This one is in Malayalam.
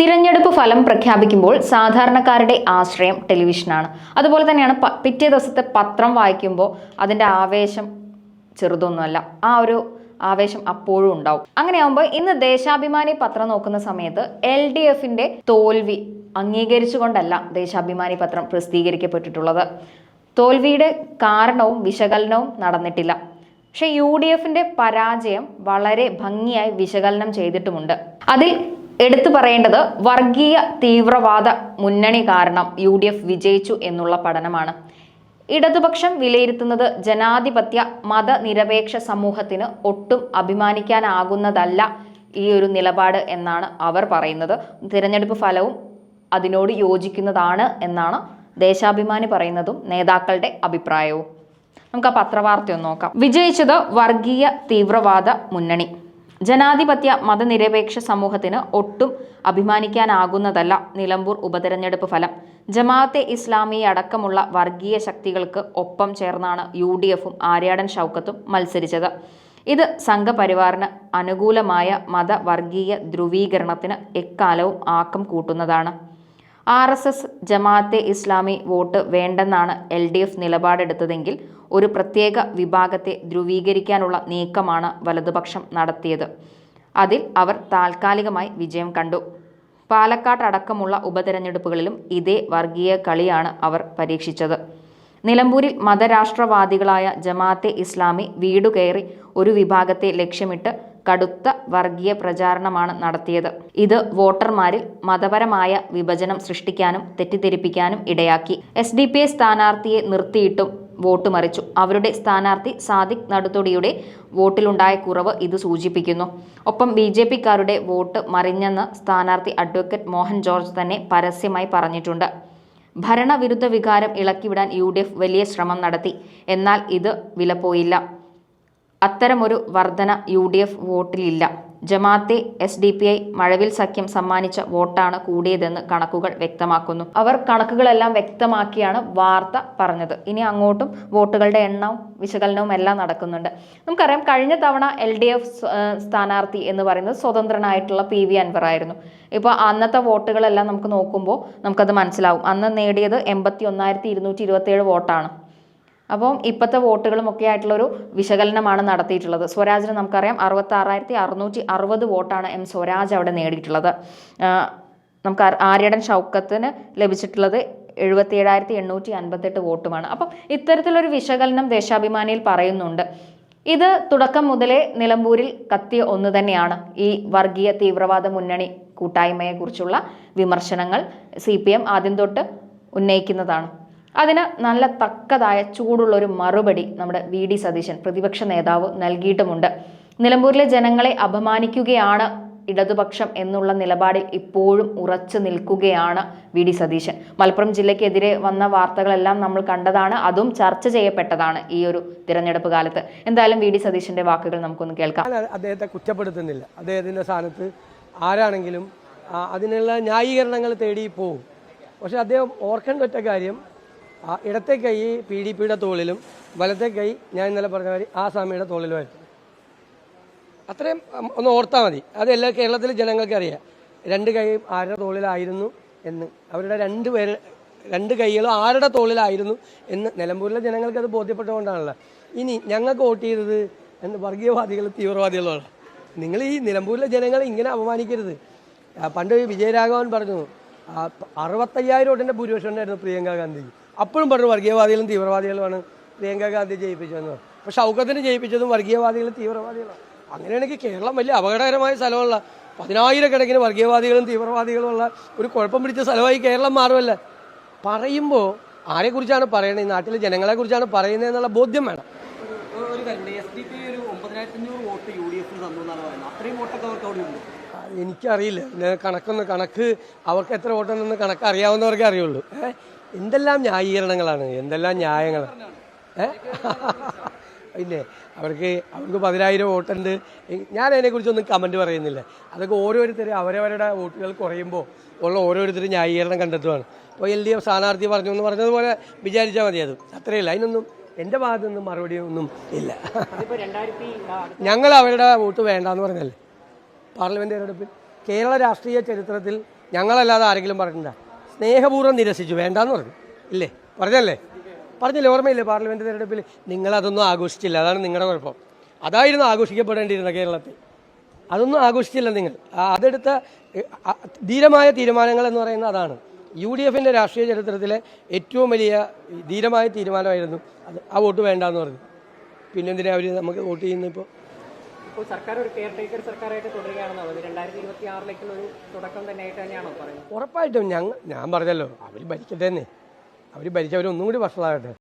തിരഞ്ഞെടുപ്പ് ഫലം പ്രഖ്യാപിക്കുമ്പോൾ സാധാരണക്കാരുടെ ആശ്രയം ടെലിവിഷനാണ്. അതുപോലെ തന്നെയാണ് പിറ്റേ ദിവസത്തെ പത്രം വായിക്കുമ്പോൾ അതിന്റെ ആവേശം ചെറുതൊന്നുമല്ല. ആ ഒരു ആവേശം അപ്പോഴും ഉണ്ടാവും. അങ്ങനെയാകുമ്പോൾ ഇന്ന് ദേശാഭിമാനി പത്രം നോക്കുന്ന സമയത്ത് എൽ ഡി എഫിന്റെ തോൽവി അംഗീകരിച്ചുകൊണ്ടല്ല ദേശാഭിമാനി പത്രം പ്രസിദ്ധീകരിക്കപ്പെട്ടിട്ടുള്ളത്. തോൽവിയുടെ കാരണവും വിശകലനവും നടന്നിട്ടില്ല. പക്ഷേ യു ഡി എഫിന്റെ പരാജയം വളരെ ഭംഗിയായി വിശകലനം ചെയ്തിട്ടുമുണ്ട്. അതിൽ എടുത്തു പറയേണ്ടത് വർഗീയ തീവ്രവാദ മുന്നണി കാരണം യു ഡി എഫ് വിജയിച്ചു എന്നുള്ള പഠനമാണ്. ഇടതുപക്ഷം വിലയിരുത്തുന്നത് ജനാധിപത്യ മതനിരപേക്ഷ സമൂഹത്തിന് ഒട്ടും അഭിമാനിക്കാനാകുന്നതല്ല ഈ ഒരു നിലപാട് എന്നാണ് അവർ പറയുന്നത്. തിരഞ്ഞെടുപ്പ് ഫലവും അതിനോട് യോജിക്കുന്നതാണ് എന്നാണ് ദേശാഭിമാനി പറയുന്നതും നേതാക്കളുടെ അഭിപ്രായവും. നമുക്ക് ആ പത്രവാർത്തയൊന്ന് നോക്കാം. വിജയിച്ചത് വർഗീയ തീവ്രവാദ മുന്നണി. ജനാധിപത്യ മതനിരപേക്ഷ സമൂഹത്തിന് ഒട്ടും അഭിമാനിക്കാനാകുന്നതല്ല നിലമ്പൂർ ഉപതെരഞ്ഞെടുപ്പ് ഫലം. ജമാഅത്തെ ഇസ്ലാമി അടക്കമുള്ള വർഗീയ ശക്തികൾക്ക് ഒപ്പം ചേർന്നാണ് യു ഡി എഫും ആര്യാടൻ ഷൗക്കത്തും മത്സരിച്ചത്. ഇത് സംഘപരിവാറിന് അനുകൂലമായ മതവർഗീയ ധ്രുവീകരണത്തിന് എക്കാലവും ആക്കം കൂട്ടുന്നതാണ്. R S S Jamaat-e Islami vote വേണ്ടെന്നാണ് L D F നിലപാടെടുത്തതെങ്കിൽ ഒരു പ്രത്യേക വിഭാഗത്തെ ധ്രുവീകരിക്കാനുള്ള നീക്കമാണ് വലതുപക്ഷം നടത്തിയത്. അതിൽ അവർ താൽക്കാലികമായി വിജയം കണ്ടു. പാലക്കാട് അടക്കമുള്ള ഉപതെരഞ്ഞെടുപ്പുകളിലും ഇതേ വർഗീയ കളിയാണ് അവർ പരീക്ഷിച്ചത്. നിലമ്പൂരിൽ മതരാഷ്ട്രവാദികളായ ജമാഅത്തെ ഇസ്ലാമി വീടുകയറി ഒരു വിഭാഗത്തെ ലക്ഷ്യമിട്ട് കടുത്ത വർഗീയ പ്രചാരണമാണ് നടത്തിയത്. ഇത് വോട്ടർമാരിൽ മതപരമായ വിഭജനം സൃഷ്ടിക്കാനും തെറ്റിദ്ധരിപ്പിക്കാനും ഇടയാക്കി. എസ് ഡി പി ഐ സ്ഥാനാർത്ഥിയെ നിർത്തിയിട്ടും വോട്ട് മറിച്ചു. അവരുടെ സ്ഥാനാർത്ഥി സാദിഖ് നടുത്തൊടിയുടെ വോട്ടിലുണ്ടായ കുറവ് ഇത് സൂചിപ്പിക്കുന്നു. ഒപ്പം ബി ജെ പിക്കാരുടെ വോട്ട് മറിഞ്ഞെന്ന് സ്ഥാനാർത്ഥി അഡ്വക്കേറ്റ് മോഹൻ ജോർജ് തന്നെ പരസ്യമായി പറഞ്ഞിട്ടുണ്ട്. ഭരണവിരുദ്ധ വികാരം ഇളക്കിവിടാൻ യു വലിയ ശ്രമം നടത്തി. എന്നാൽ ഇത് വിലപ്പോയില്ല. അത്തരമൊരു വർധന U D F വോട്ടിലില്ല. Jamaat-e S D P I മഴവിൽ സഖ്യം സമ്മാനിച്ച വോട്ടാണ് കൂടിയതെന്ന് കണക്കുകൾ വ്യക്തമാക്കുന്നു. അവർ കണക്കുകളെല്ലാം വ്യക്തമാക്കിയാണ് വാർത്ത പറഞ്ഞത്. ഇനി അങ്ങോട്ടും വോട്ടുകളുടെ എണ്ണവും വിശകലനവും എല്ലാം നടക്കുന്നുണ്ട്. നമുക്കറിയാം കഴിഞ്ഞ തവണ എൽ ഡി എഫ് സ്ഥാനാർത്ഥി എന്ന് പറയുന്നത് സ്വതന്ത്രനായിട്ടുള്ള പി വി അൻവർ ആയിരുന്നു. ഇപ്പോൾ അന്നത്തെ വോട്ടുകളെല്ലാം നമുക്ക് നോക്കുമ്പോൾ നമുക്കത് മനസ്സിലാവും. അന്ന് നേടിയത് എൺപത്തി ഒന്നായിരത്തി ഇരുന്നൂറ്റി ഇരുപത്തി വോട്ടാണ്. അപ്പം ഇപ്പോഴത്തെ വോട്ടുകളും ഒക്കെ ആയിട്ടുള്ളൊരു വിശകലനമാണ് നടത്തിയിട്ടുള്ളത്. സ്വരാജിന് നമുക്കറിയാം അറുപത്തി ആറായിരത്തി അറുന്നൂറ്റി അറുപത് വോട്ടാണ് എം സ്വരാജ് അവിടെ നേടിയിട്ടുള്ളത്. നമുക്ക് ആര്യടൻ ഷൗക്കത്തിന് ലഭിച്ചിട്ടുള്ളത് എഴുപത്തി ഏഴായിരത്തി എണ്ണൂറ്റി അൻപത്തെട്ട് വോട്ടുമാണ്. അപ്പം ഇത്തരത്തിലൊരു വിശകലനം ദേശാഭിമാനിയിൽ പറയുന്നുണ്ട്. ഇത് തുടക്കം മുതലേ നിലമ്പൂരിൽ കത്തിയ ഒന്ന് തന്നെയാണ്. ഈ വർഗീയ തീവ്രവാദ മുന്നണി കൂട്ടായ്മയെക്കുറിച്ചുള്ള വിമർശനങ്ങൾ സി പി എം ആദ്യം തൊട്ട് ഉന്നയിക്കുന്നതാണ്. അതിന് നല്ല തക്കതായ ചൂടുള്ള ഒരു മറുപടി നമ്മുടെ വി ഡി സതീശൻ പ്രതിപക്ഷ നേതാവ് നൽകിയിട്ടുമുണ്ട്. നിലമ്പൂരിലെ ജനങ്ങളെ അപമാനിക്കുകയാണ് ഇടതുപക്ഷം എന്നുള്ള നിലപാടിൽ ഇപ്പോഴും ഉറച്ചു നിൽക്കുകയാണ് വി ഡി സതീശൻ. മലപ്പുറം ജില്ലയ്ക്കെതിരെ വന്ന വാർത്തകളെല്ലാം നമ്മൾ കണ്ടതാണ്. അതും ചർച്ച ചെയ്യപ്പെട്ടതാണ് ഈ ഒരു തിരഞ്ഞെടുപ്പ് കാലത്ത്. എന്തായാലും വി ഡി സതീശന്റെ വാക്കുകൾ നമുക്കൊന്ന് കേൾക്കാം. അദ്ദേഹത്തെ കുറ്റപ്പെടുത്തുന്നില്ല. അദ്ദേഹത്തിന്റെ സ്ഥാനത്ത് ആരാണെങ്കിലും അതിനുള്ള ന്യായീകരണങ്ങൾ തേടി പോകും പക്ഷെ അദ്ദേഹം ഓർക്കേണ്ട ഒറ്റ കാര്യം ഇടത്തെ കൈ പി ഡി പിയുടെ തോളിലും വലത്തെ കൈ ഞാൻ ഇന്നലെ പറഞ്ഞ മാതിരി ആ സ്വാമിയുടെ തോളിലുമായിരുന്നു അത്രയും ഒന്ന് ഓർത്താൽ മതി. അത് എല്ലാ കേരളത്തിലെ ജനങ്ങൾക്ക് അറിയാം. രണ്ട് കൈ ആരുടെ തോളിലായിരുന്നു എന്ന്. അവരുടെ രണ്ട് പേര് രണ്ട് കൈകളും ആരുടെ തോളിലായിരുന്നു എന്ന്. നിലമ്പൂരിലെ ജനങ്ങൾക്ക് അത് ബോധ്യപ്പെട്ടുകൊണ്ടാണല്ലോ ഇനി ഞങ്ങൾക്ക് വോട്ട് ചെയ്തത് എന്ന് വർഗീയവാദികൾ തീവ്രവാദികളാണ്. നിങ്ങൾ ഈ നിലമ്പൂരിലെ ജനങ്ങളെ ഇങ്ങനെ അപമാനിക്കരുത്. പണ്ട് വിജയരാഘവൻ പറഞ്ഞു അറുപത്തയ്യായിരം വോട്ടിന്റെ ഭൂരിപക്ഷം ഉണ്ടായിരുന്നു പ്രിയങ്ക ഗാന്ധി അപ്പോഴും പറഞ്ഞു വർഗീയവാദികളും തീവ്രവാദികളുമാണ്. പ്രിയങ്ക ഗാന്ധി ജയിപ്പിച്ചതെന്ന് പക്ഷെ ഷൗക്കത്തിനെ ജയിപ്പിച്ചതും വർഗീയവാദികളും തീവ്രവാദികളാണ്. അങ്ങനെയാണെങ്കിൽ കേരളം വലിയ അപകടകരമായ സ്ഥലമുള്ള പതിനായിരക്കണക്കിന് വർഗീയവാദികളും തീവ്രവാദികളും ഉള്ള ഒരു കുഴപ്പം പിടിച്ച സ്ഥലമായി കേരളം മാറുമല്ല? പറയുമ്പോൾ ആരെക്കുറിച്ചാണ് പറയുന്നത് ഈ നാട്ടിലെ ജനങ്ങളെക്കുറിച്ചാണ് ബോധ്യം വേണം. പറയുന്നത്. അവിടെ ഉണ്ട്. ആ, എനിക്കറിയില്ല കണക്കൊന്ന് കണക്ക് അവർക്ക് എത്ര വോട്ടുണ്ടെന്ന് കണക്ക് അറിയാവുന്നവർക്കേ അറിയുള്ളൂ. ഏ? എന്തെല്ലാം ന്യായീകരണങ്ങളാണ്? എന്തെല്ലാം ന്യായങ്ങളാണ് പിന്നെ അവർക്ക് അവർക്ക് പതിനായിരം വോട്ടുണ്ട്. ഞാൻ അതിനെക്കുറിച്ചൊന്നും കമന്റ് പറയുന്നില്ല. അതൊക്കെ ഓരോരുത്തരും അവരവരുടെ വോട്ടുകൾ കുറയുമ്പോൾ ഉള്ള ഓരോരുത്തരും ന്യായീകരണം കണ്ടെത്തുവാണ്. ഇപ്പോൾ എൽ ഡി എഫ് സ്ഥാനാർത്ഥി പറഞ്ഞു എന്ന് പറഞ്ഞതുപോലെ വിചാരിച്ചാൽ മതി അത്. അത്രയില്ല. അതിനൊന്നും എന്റെ ഭാഗത്തു നിന്നും മറുപടി ഒന്നും ഇല്ല. ഞങ്ങൾ അവരുടെ വോട്ട് വേണ്ടാന്ന് പറഞ്ഞല്ലേ? പാർലമെന്റ് തെരഞ്ഞെടുപ്പിൽ കേരള രാഷ്ട്രീയ ചരിത്രത്തിൽ ഞങ്ങളല്ലാതെ ആരെങ്കിലും പറഞ്ഞിട്ടുണ്ടോ? സ്നേഹപൂർവം നിരസിച്ചു. വേണ്ടാന്ന് പറഞ്ഞു. ഇല്ലേ? പറഞ്ഞല്ലേ? പറഞ്ഞില്ലേ? ഓർമ്മയില്ലേ പാർലമെന്റ് തെരഞ്ഞെടുപ്പിൽ നിങ്ങളതൊന്നും ആഘോഷിച്ചില്ല. അതാണ് നിങ്ങളുടെ കുഴപ്പം. അതായിരുന്നു ആഘോഷിക്കപ്പെടേണ്ടിയിരുന്നത് കേരളത്തിൽ. അതൊന്നും ആഘോഷിച്ചില്ല നിങ്ങൾ. അതെടുത്ത ധീരമായ തീരുമാനങ്ങൾ എന്ന് പറയുന്നത് അതാണ്. യു ഡി എഫിന്റെ രാഷ്ട്രീയ ചരിത്രത്തിലെ ഏറ്റവും വലിയ ധീരമായ തീരുമാനമായിരുന്നു അത്. ആ വോട്ട് വേണ്ടാന്ന് പറഞ്ഞു. പിന്നെന്തിനാ അവർ നമുക്ക് വോട്ട് ചെയ്യുന്നത് ഇപ്പോൾ ഇപ്പോൾ സർക്കാർ ഒരു കെയർ ടേക്കർ സർക്കാരായിട്ട് തുടരുകയാണെന്നാണ് അത് രണ്ടായിരത്തി ഇരുപത്തി ആറിലേക്കുള്ള ഒരു തുടക്കം തന്നെയായിട്ട് തന്നെയാണോ പറയുന്നത്? ഉറപ്പായിട്ടും ഞാൻ ഞാൻ പറഞ്ഞല്ലോ അവർ ഭരിക്കട്ടെ അവർ ഭരിച്ചവരൊന്നും കൂടി വഷളാകട്ടെ